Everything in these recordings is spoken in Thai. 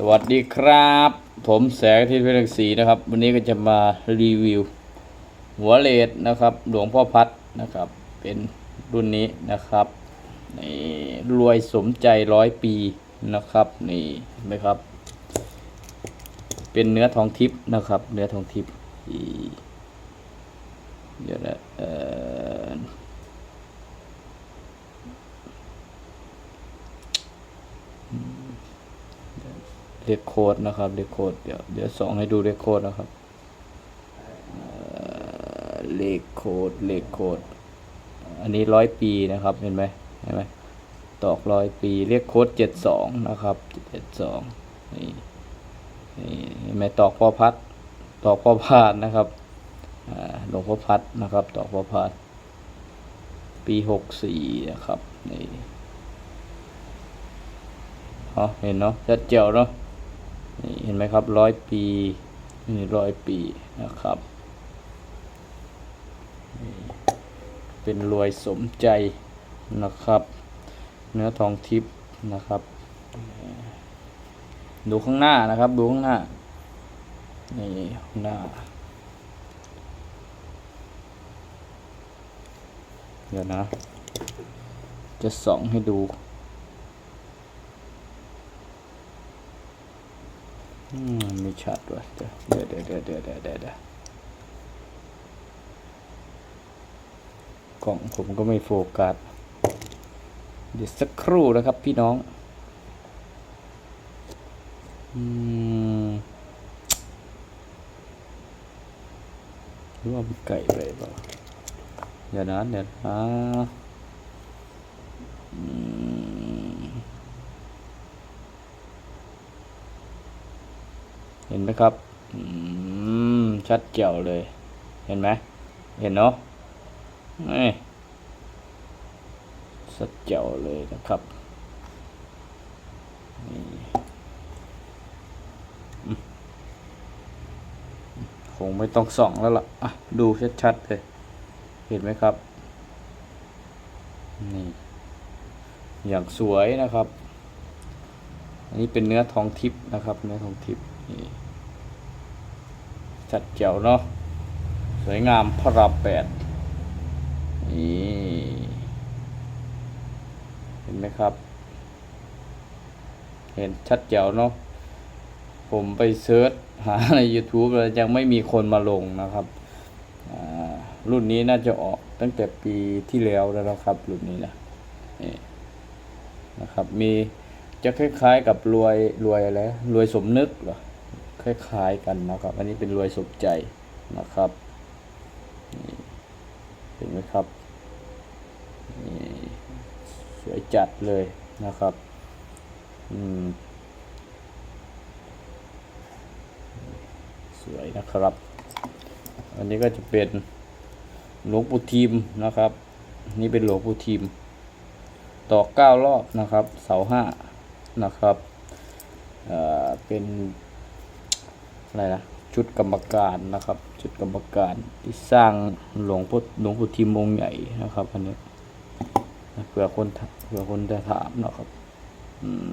สวัสดีครับ ผมแสงอาที่เพชรศรีนะครับ วันนี้ก็จะมารีวิว หัวเลดนะครับ หลวงพ่อพัดนะครับ เป็นรุ่นนี้นะครับนี่รวยสมใจร้อยปีนะครับ นี่เห็นไหมครับ เป็นเนื้อทองทิพย์นะครับ เนื้อทองทิพย์อีเดี๋ยวนะเอ่อ เรียกโค้ดนะครับเรียกโค้ดเดี๋ยวเดี๋ยวส่องให้ดูเรียกโค้ดนะครับเอ่อเลขโคดเลขโค้ดอันนี้ร้อยปีนะครับเห็นไหมเห็นไหมตอกร้อยปีเรียกโค้ดเจ็ดสองนะครับเจ็ดสองนี่นี่เห็นไหมตอกพ่อพัดตอกพ่อพาดนะครับหลวงพ่อพัดนะครับ ตอกพ่อพัดปีหกสี่นะครับนี่อ๋อเห็นเนาะชัดเจ๋วเนาะ เห็นไหมครับร้อยปีนี่ร้อยปีนะครับ เป็นรวยสมใจนะครับ เนื้อทองทิพย์นะครับ ดูข้างหน้านะครับ ดูข้างหน้า นี่ข้างหน้า เดี๋ยวนะ จะส่องให้ดู อืม ไม่ชัดว่ะเดี๋ยวเดี๋ยวเดี๋ยวเดี๋ยวเดี๋ยวเดี๋ยวเดี๋ยวกล่องผมก็ไม่โฟกัส เดี๋ยวสักครู่นะครับพี่น้อง อืมหรือว่ามันไก่ไปเปล่าเดี๋ยวนเดี๋ยวนะอืม ห็นไหมครับชัดเจ๋วเลย เห็นไหมเห็นเนาะนี่ชัดเจ๋วเลยนะครับนี่คงไม่ต้องส่องแล้วล่ะอะดูชัดๆเลย เห็นไหมครับ นี่ อย่างสวยนะครับ อันนี้เป็นเนื้อทองทิพย์นะครับ เนื้อทองทิพย์นี่ จัดเจ๋วเนาะสวยงามพระรามแปดนี่เห็นไหมครับ เห็นชัดเจ๋วเนาะผมไปเซิร์ชหาใน YouTube แล้วยังไม่มีคนมาลงนะครับรุ่นนี้น่าจะออกตั้งแต่ปีที่แล้วแล้วนะครับ รุ่นนี้นะนี่นะครับ มีจะคล้ายๆกับรวยรวยอะไรรวยสมนึกเหรอ คล้าย ๆ กันนะครับ อันนี้เป็นรวยสมใจนะครับเห็นไหมครับนี่สวยจัดเลยนะครับ อืม สวยนะครับ อันนี้ก็จะเป็นหลวงปู่ทิมนะครับ นี่เป็นหลวงปู่ทิมต่อเก้ารอบนะครับ เสาห้านะครับ เอ่อ เป็น อะไรนะชุดกรรมการนะครับ ชุดกรรมการที่สร้างหลวงพ่อหลวงปู่ทิมองค์ใหญ่นะครับอันนี้เผื่อคนถเผื่อคนจะถามนะครับอืม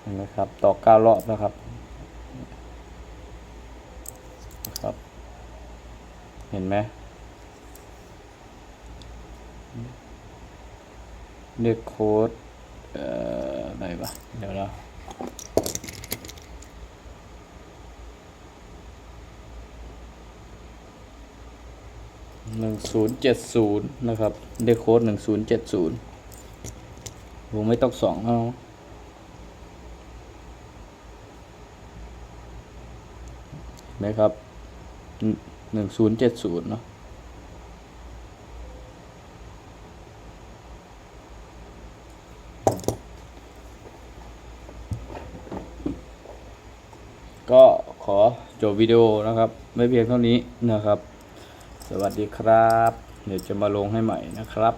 เห็นไหมครับ ต่อเก้ารอบนะครับนะครับ เห็นไหมเรียกโค้ดเอ่ออะไรวะเดี๋ยวนะ หนึ่งศูนย์เจ็ดศูนย์นะครับได้โค้ดหนึ่งศูนย์เจ็ดศูนย์ผมไม่ต้องสองเอาเห็นไหมครับหนึ่งศูนย์เจ็ดศูนย์เนาะก็ขอจบวิดีโอนะครับ ไม่เพียงเท่านี้นะครับ สวัสดีครับ เดี๋ยวจะมาลงให้ใหม่นะครับ